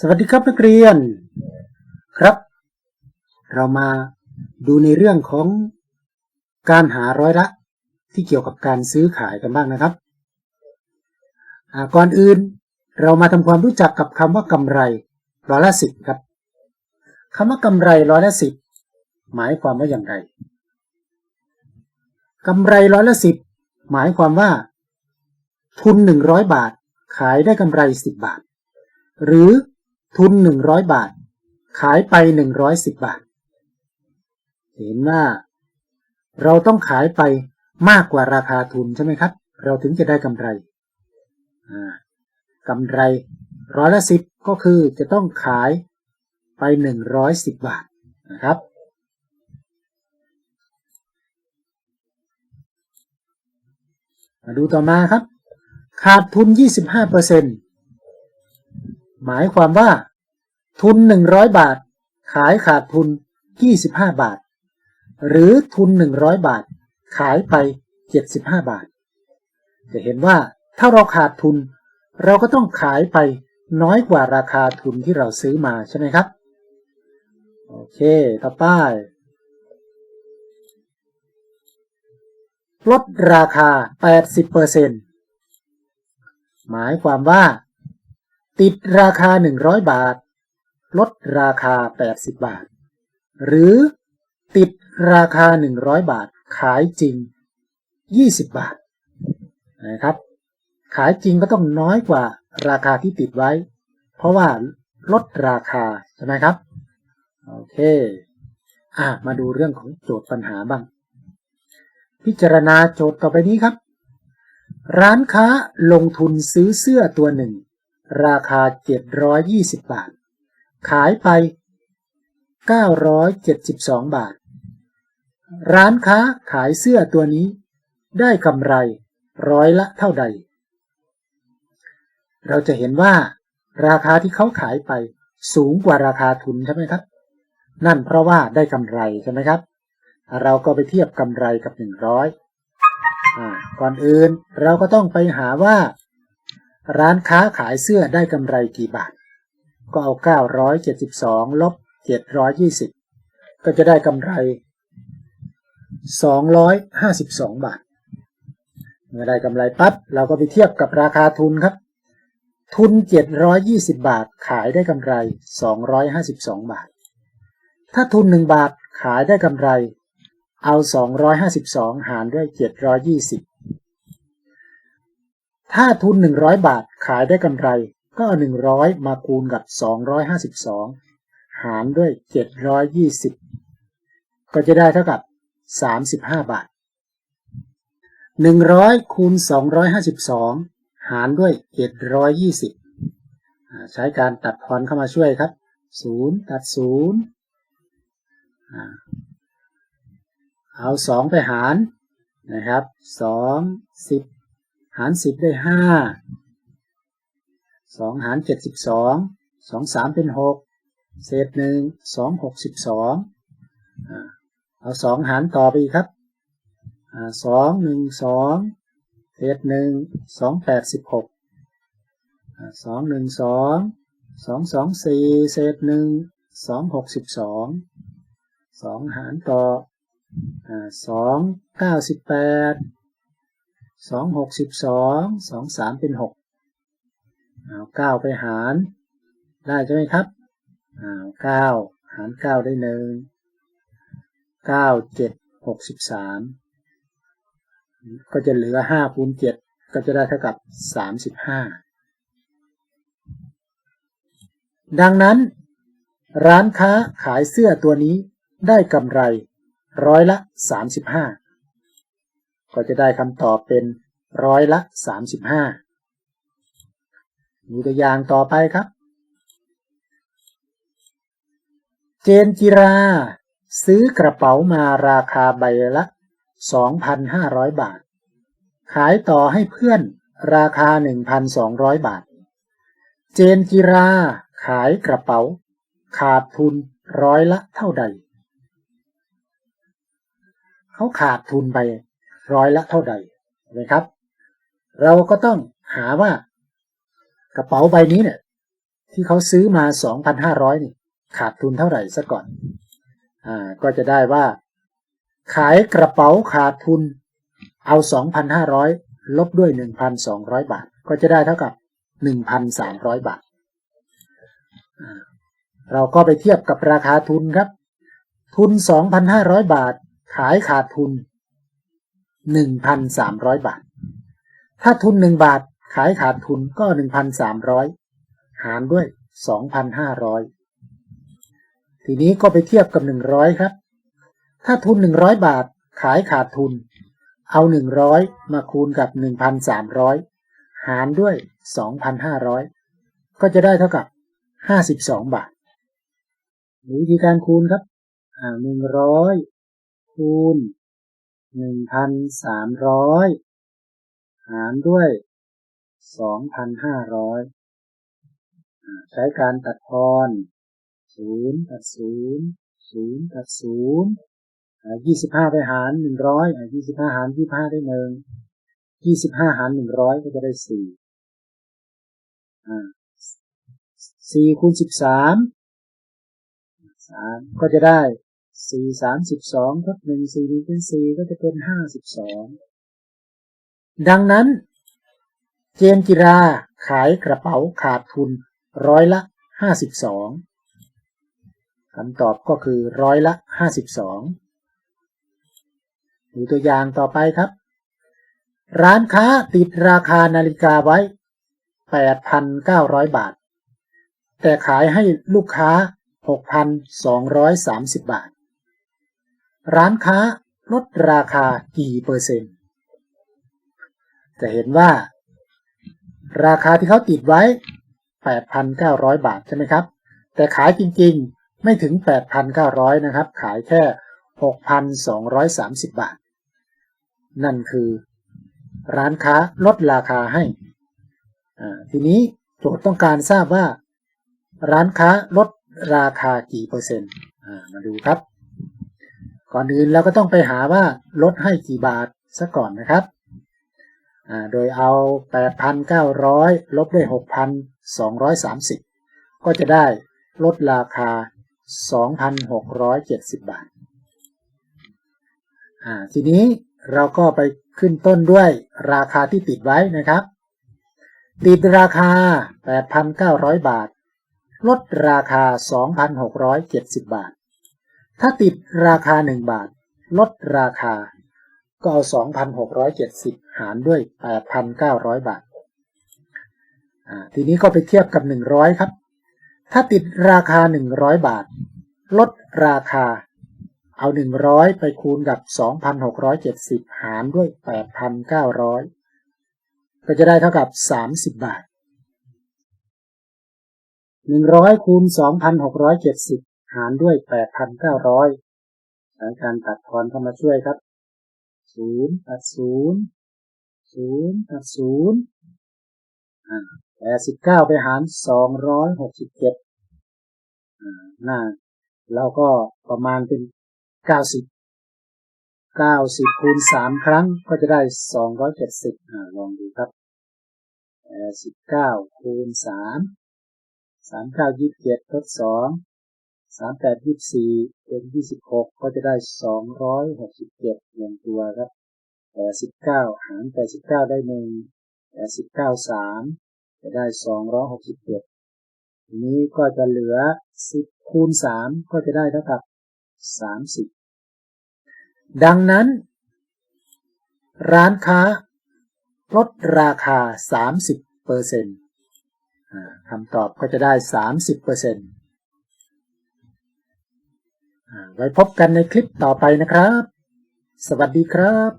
สวัสดีครับนักเรียน ครับ เรามาดูในเรื่องของการหาร้อยละ ที่เกี่ยวกับการซื้อขายกันบ้างนะครับก่อนอื่นเรามาทำความรู้จักกับคำว่ากำไรร้อยละสิบครับคำว่ากำไรร้อยละสิบหมายความว่าอย่างไรกำไรร้อยละสิบหมายความว่า ทุนหนึ่งร้อยบาท ขายได้กำไรสิบบาท หรือ ทุน100บาท ขายไป110บาท เห็นว่า เราต้องขายไปมากกว่าราคาทุนใช่ไหมครับ เราถึงจะได้กำไรกำไรร้อยละสิบก็คือจะต้องขายไป110บาทนะครับ มาดูต่อมาครับ ขาดทุน 25%เปอร์เซ็นต์ หมายความว่า ทุน 100 บาท ขายขาดทุน 25 บาท หรือทุน 100 บาท ขายไป 75 บาท จะเห็นว่าถ้าเราขาดทุน เราก็ต้องขายไปน้อยกว่าราคาทุนที่เราซื้อมาใช่ไหมครับ โอเค ต่อไปลดราคา 80%หมายความว่า ติดราคา 100 บาท ลดราคา 80 บาท หรือติดราคา 100 บาท ขายจริง 20 บาทนะครับ ขายจริงก็ต้องน้อยกว่าราคาที่ติดไว้ เพราะว่าลดราคา ใช่ไหมครับ โอเค อะ มาดูเรื่องของโจทย์ปัญหาบ้าง พิจารณาโจทย์ต่อไปนี้ครับ ร้านค้าลงทุนซื้อเสื้อตัวหนึ่ง ราคา 720 บาท ขายไป 972 บาท ร้านค้าขายเสื้อตัวนี้ ได้กำไรร้อยละเท่าใด เราจะเห็นว่า ราคาที่เขาขายไปสูงกว่าราคาทุนใช่ไหมครับ นั่นเพราะว่าได้กำไรใช่ไหมครับ เราก็ไปเทียบกำไรกับ 100ก่อนอื่นเราก็ต้องไปหาว่า ร้านค้าขายเสื้อได้กำไรกี่บาท ก็เอา 972 ลบ 720 ก็จะได้กำไร 252 บาท เมื่อได้กำไรปั๊บเราก็ไปเทียบกับราคาทุนครับ ทุน 720 บาทขายได้กำไร 252 บาท ถ้าทุน 1 บาทขายได้กำไร เอา 252 หารด้วย 720 ถ้าทุน 100 บาทขายได้กำไร ก็เอา 100 มาคูณกับ 252 หารด้วย 720 ก็จะได้เท่ากับ 35 บาท 100คูณ252 หารด้วย 720 ใช้การตัดทอนเข้ามาช่วยครับ 0 ตัด 0 เอา 2 ไปหารนะครับ 2 10 หารสิบได้ห้าสองหารเจ็ดสิบสองสองสามเป็นหกเศษหนึ่งสองหกสิบสองเอาสองหารต่อไปครับสองหนึ่งสองเศษหนึ่งสองแปดสิบหกสองหนึ่งสองสองสองสี่เศษหนึ่งสองหกสิบสองสองหารต่อสองเก้าสิบแปด สองหกสิบสองสองสามเป็นหกเอาเก้าไปหาร ได้ใช่ไหมครับเอาเก้าหารเก้าได้หนึ่งเก้าเจ็ดหกสิบสามก็จะเหลือห้าคูณเจ็ดก็จะได้เท่ากับสามสิบห้าดังนั้น ร้านค้าขายเสื้อตัวนี้ได้กำไรร้อยละสามสิบห้า ก็จะได้คำตอบเป็นร้อยละ 35ดูตัวอย่างต่อไปครับ เจนจิรา ซื้อกระเป๋ามาราคาใบละ 2,500 บาท ขายต่อให้เพื่อนราคา 1,200 บาท เจนจิรา ขายกระเป๋า ขาดทุนร้อยละเท่าใด เขาขาดทุนไป ร้อยละเท่าใดนะครับ เราก็ต้องหาว่ากระเป๋าใบนี้เนี่ย ที่เขาซื้อมา 2,500นี่ขาดทุนเท่าไหร่ซะก่อน อ่า ก็จะได้ว่า ขายกระเป๋าขาดทุนเอา 2,500 ลบด้วย 1,200 บาท ก็จะได้เท่ากับ 1,300 บาทอ่าเราก็ไปเทียบกับราคาทุนครับ ทุน 2,500 บาท ขายขาดทุน 1,300บาท ถ้าทุน1บาทขายขาดทุนก็1,300หารด้วย2,500ทีนี้ก็ไปเทียบกับ100ครับ ถ้าทุน100บาทขายขาดทุน เอา100มาคูณกับ1,300หารด้วย2,500ก็จะได้เท่ากับ52บาทวิธีการคูณครับอ่ หนึ่งพันสามร้อยหารด้วยสองพันห้าร้อยใช้การตัดทอนศูนย์ตัดศูนย์ศูนย์ตัดศูนย์ยี่สิบห้าไปหารหนึ่งร้อยยี่สิบห้าหารยี่ห้าได้หนึ่งยี่สิบห้าหารหนึ่งร้อยก็จะได้สี่สี่คูณสิบสามสามก็จะได้ สี่สามสิบสองทับหนึ่งสี่หนึ่เป็นสี่ก็จะเป็นห้าสิบสองดังนั้น เจมกิราขายกระเป๋าขาดทุนร้อยละห้าสิบสองคำตอบก็คือร้อยละห้าสิบสองดูตัวอย่างต่อไปครับ ร้านค้าติดราคานาฬิกาไว้แปดพันเก้าร้อยบาท แต่ขายให้ลูกค้าหกพันสองร้อยสามสิบบาท ร้านค้าลดราคากี่เปอร์เซ็นต์ จะเห็นว่า ราคาที่เขาติดไว้ 8,900 บาทใช่ไหมครับ แต่ขายจริงๆไม่ถึง 8,900 นะครับ ขายแค่ 6,230 บาท นั่นคือ ร้านค้าลดราคาให้ ทีนี้โจทย์ต้องการทราบว่า ร้านค้าลดราคากี่เปอร์เซ็นต์มาดูครับ ก่อนอื่นเราก็ต้องไปหาว่าลดให้กี่บาทซะก่อนนะครับ โดยเอา 8,900 ลบด้วย 6,230 ก็จะได้ลดราคา 2,670 บาท ทีนี้เราก็ไปขึ้นต้นด้วยราคาที่ติดไว้นะครับ ติดราคา 8,900 บาท ลดราคา 2,670 บาท ถ้าติดราคา 1 บาท ลดราคา ก็เอา 2,670 หารด้วย 8,900 บาท ทีนี้ก็ไปเทียบกับ 100 ครับ ถ้าติดราคา 100 บาท ลดราคา เอา 100 ไปคูณกับ 2,670 หารด้วย 8,900 ก็จะได้เท่ากับ 30 บาท 100คูณ2,670 หารด้วย 8,900ใช้การตัดทอนเข้ามาช่วยครับ 0 ตัด 0 0 ตัด0อ่า89 ไปหาร 267อ่าหน้าเราก็ประมาณเป็น 90 90 คูณ 3 ครั้งก็จะได้ 270อ่าลองดูครับ89คูณ3 39 27ทด2 สามแปดยี่สี่เป็นยี่สิบหกก็จะได้สองร้อยหกสิบเจ็ดเงินตัวครับแปดสิบเก้าหารแปดสิบเก้าได้หนึ่งแปดสิบเก้าสามจะได้สองร้อยหกสิบเจ็ดนี้ก็จะเหลือสิบคูณสามก็จะได้เท่ากับสามสิบดังนั้น ร้านค้าลดราคาสามสิบเปอร์เซ็นต์คำตอบก็จะได้สามสิบเปอร์เซ็นต์ ไว้พบกันในคลิปต่อไปนะครับ สวัสดีครับ